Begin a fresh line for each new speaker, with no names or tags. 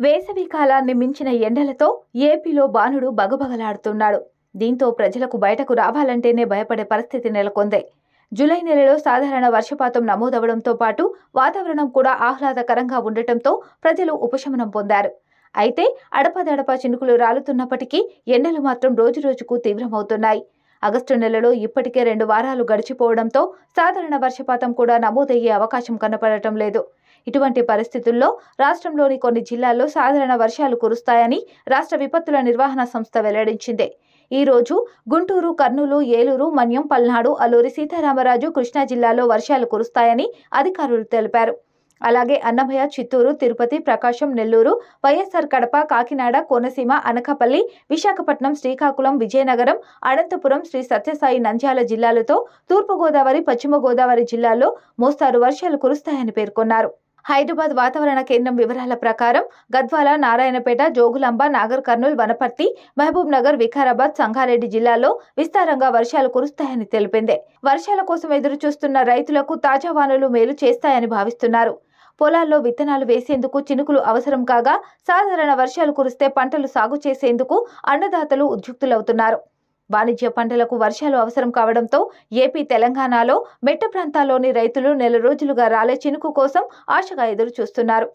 వేసవి కాలాన్ని మించిన ఎండలతో ఏపీలో బాణుడు బగబగలాడుతున్నాడు. దీంతో ప్రజలకు బయటకు రావాలంటేనే భయపడే పరిస్థితి నెలకొంది. జూలై నెలలో సాధారణ వర్షపాతం నమోదవడంతో పాటు వాతావరణం కూడా ఆహ్లాదకరంగా ఉండటంతో ప్రజలు ఉపశమనం పొందారు. అయితే అడపదడప చినుకులు రాలుతున్నప్పటికీ ఎండలు మాత్రం రోజురోజుకు తీవ్రమవుతున్నాయి. ఆగస్టు నెలలో ఇప్పటికే రెండు వారాలు గడిచిపోవడంతో సాధారణ వర్షపాతం కూడా నమోదయ్యే అవకాశం కనపడటం లేదు. ఇటువంటి పరిస్థితుల్లో రాష్ట్రంలోని కొన్ని జిల్లాల్లో సాధారణ వర్షాలు కురుస్తాయని రాష్ట్ర విపత్తుల నిర్వహణ సంస్థ వెల్లడించింది. ఈ రోజు గుంటూరు కర్నూలు ఏలూరు మన్యం పల్నాడు అల్లూరి సీతారామరాజు కృష్ణా జిల్లాలో వర్షాలు కురుస్తాయని అధికారులు తెలిపారు. అలాగే అన్నమయ్య చిత్తూరు తిరుపతి ప్రకాశం నెల్లూరు వైఎస్ఆర్ కడప కాకినాడ కోనసీమ అనకాపల్లి విశాఖపట్నం శ్రీకాకుళం విజయనగరం అనంతపురం శ్రీ సత్యసాయి నంద్యాల జిల్లాలతో తూర్పుగోదావరి పశ్చిమ గోదావరి జిల్లాల్లో మోస్తారు వర్షాలు కురుస్తాయని పేర్కొన్నారు. హైదరాబాద్ వాతావరణ కేంద్రం వివరాల ప్రకారం గద్వాల నారాయణపేట జోగులాంబ నాగర్ కర్నూల్ వనపర్తి మహబూబ్ నగర్ వికారాబాద్ సంగారెడ్డి జిల్లాల్లో విస్తారంగా వర్షాలు కురుస్తాయని తెలిపింది. వర్షాల కోసం ఎదురు చూస్తున్న రైతులకు తాజా వానలు మేలు చేస్తాయని భావిస్తున్నారు. పొలాల్లో విత్తనాలు వేసేందుకు చినుకులు అవసరం కాగా సాధారణ వర్షాలు కురిస్తే పంటలు సాగు చేసేందుకు అన్నదాతలు ఉద్యుక్తులవుతున్నారు. వాణిజ్య పంటలకు వర్షాలు అవసరం కావడంతో ఏపీ తెలంగాణలో మెట్ట ప్రాంతాల్లోని రైతులు నెల రోజులుగా రాలే చినుకు కోసం ఆశగా ఎదురు చూస్తున్నారు